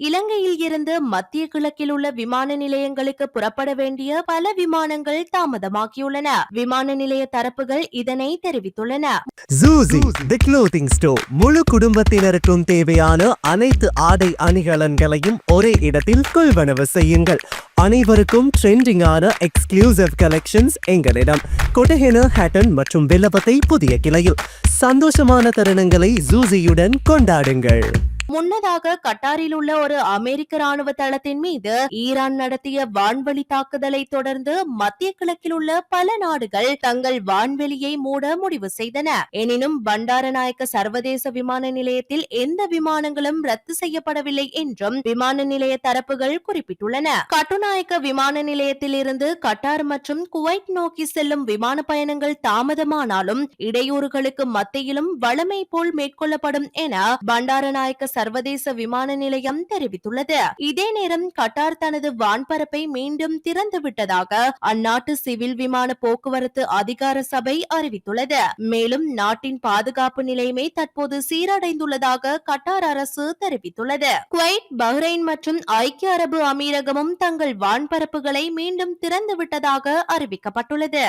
இலங்கையில் இருந்து மத்திய கிழக்கில் உள்ள விமான நிலையங்களுக்கு புறப்பட வேண்டிய பல விமானங்கள் தாமதமாகியுள்ளன. விமான நிலைய தரப்புகள் இதனை தெரிவித்துள்ளன. தி ஸ்டோர் முழு குடும்பத்தினருக்கும் தேவையான அனைத்து ஆடை அணிகலன்களையும் ஒரே இடத்தில் கொள்வனவு செய்யுங்கள். அனைவருக்கும் ட்ரெண்டிங்கான எக்ஸ்க்ளூசிவ் கலெக்ஷன்ஸ் எங்களிடம். கொட்டஹென ஹேட்டன் மற்றும் வில்லபத்தை புதிய கிளையில். சந்தோஷமான தருணங்களை ஜூசியுடன் கொண்டாடுங்கள். முன்னதாக கட்டாரில் உள்ள ஒரு அமெரிக்க ராணுவ தளத்தின் மீது ஈரான் நடத்திய வான்வழி தாக்குதலை தொடர்ந்து மத்திய கிழக்கில் உள்ள பல நாடுகள் தங்கள் வான்வெளியை மூட முடிவு செய்தன. எனினும் பண்டாரநாயக்க சர்வதேச விமான நிலையத்தில் எந்த விமானங்களும் ரத்து செய்யப்படவில்லை என்றும் விமான நிலைய தரப்புகள் குறிப்பிட்டுள்ளன. கட்டுநாயக்க விமான நிலையத்தில் இருந்து கட்டார் மற்றும் குவைட் நோக்கி செல்லும் விமான பயணங்கள் தாமதமானாலும் இடையூறுகளுக்கு மத்தியிலும் வழமை போல் மேற்கொள்ளப்படும் என பண்டாரநாயக்க சர்வதேச விமான நிலையம் தெரிவித்துள்ளது. இதே நேரம் கட்டார் தனது வான்பரப்பை மீண்டும் திறந்து விட்டதாக அந்நாட்டு சிவில் விமான போக்குவரத்து அதிகார சபை அறிவித்துள்ளது. மேலும் நாட்டின் பாதுகாப்பு நிலைமை தற்போது சீரடைந்துள்ளதாக கட்டார் அரசு தெரிவித்துள்ளது. குவைட் பஹ்ரைன் மற்றும் ஐக்கிய அரபு அமீரகமும் தங்கள் வான்பரப்புகளை மீண்டும் திறந்து விட்டதாக அறிவிக்கப்பட்டுள்ளது.